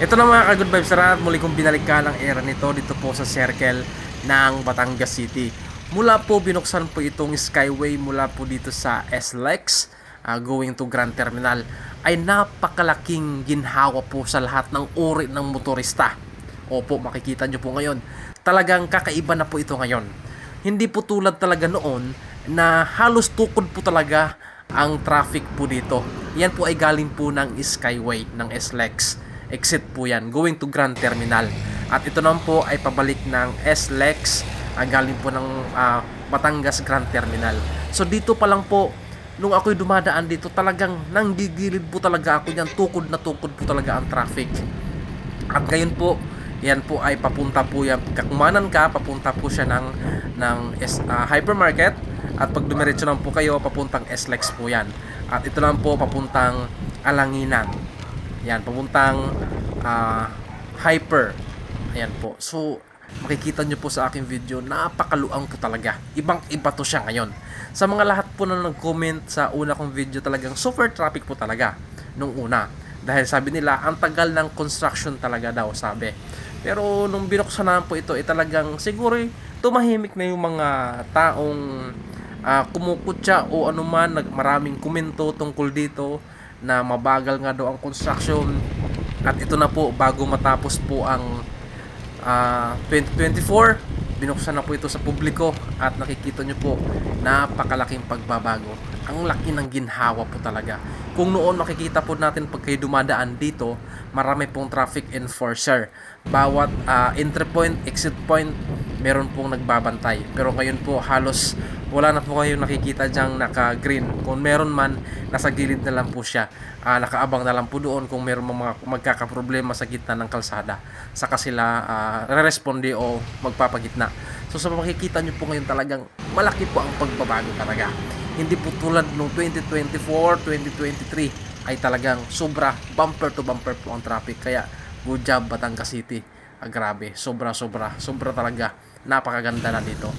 Ito na mga ka-good vibes na muli kong binalikan ang era nito dito po sa circle ng Batangas City. Mula po binuksan po itong Skyway mula po dito sa SLEX ah, going to Grand Terminal ay napakalaking ginhawa po sa lahat ng uri ng motorista. Opo, makikita nyo po ngayon. Talagang kakaiba na po ito ngayon. Hindi po tulad talaga noon na halos tukod po talaga ang traffic po dito. Yan po ay galing po ng Skyway, ng SLEX. Exit po yan, going to Grand Terminal. At ito naman po ay pabalik ng SLEX, ah, galing po ng ah, Batangas Grand Terminal. So dito pa lang po, nung ako'y dumadaan dito, talagang nanggigilid po talaga ako yan. Tukod na tukod po talaga ang traffic. At ngayon po, yan po ay papunta po yan. Kakumanan ka, papunta po siya ng, ng S, ah, hypermarket. At pag dumiretso naman po kayo, papuntang SLEX po yan. At ito naman po, papuntang Alanginan. Yan, papuntang ah, Hyper. Ayan po. So, makikita nyo po sa aking video, napakaluang po talaga. Ibang iba to siya ngayon. Sa mga lahat po na nag-comment sa una kong video talagang super traffic po talaga nung una. Dahil sabi nila, ang tagal ng construction talaga daw, sabi. Pero nung binuksan naman po ito, eh talagang siguro eh, tumahimik na yung mga taong ah, kumukutya o anuman, nag, maraming komento tungkol dito na mabagal nga daw ang construction. At ito na po, bago matapos po ang ah, 2024 binuksan na po ito sa publiko. At nakikita nyo po napakalaking pagbabago. Ang laki ng ginhawa po talaga. Kung noon makikita po natin pag kayo dumadaan dito marami pong traffic enforcer. Bawat ah, entry point exit point meron pong nagbabantay. Pero ngayon po halos wala na po kayo nakikita dyang naka green kung meron man nasa gilid na lang po siya. Ah, nakaabang na lang po doon kung meron mga magkakaproblema sa gitna ng kalsada. Saka sila ah, re-responde o magpapagitna. So sa makikita nyo po ngayon talagang malaki po ang pagbabago talaga. Hindi po tulad nung 2024 2023 ay talagang sobra bumper to bumper po ang traffic. Kaya good job Batangas City. Ah, grabe. Sobra sobra. Sobra talaga napakaganda na dito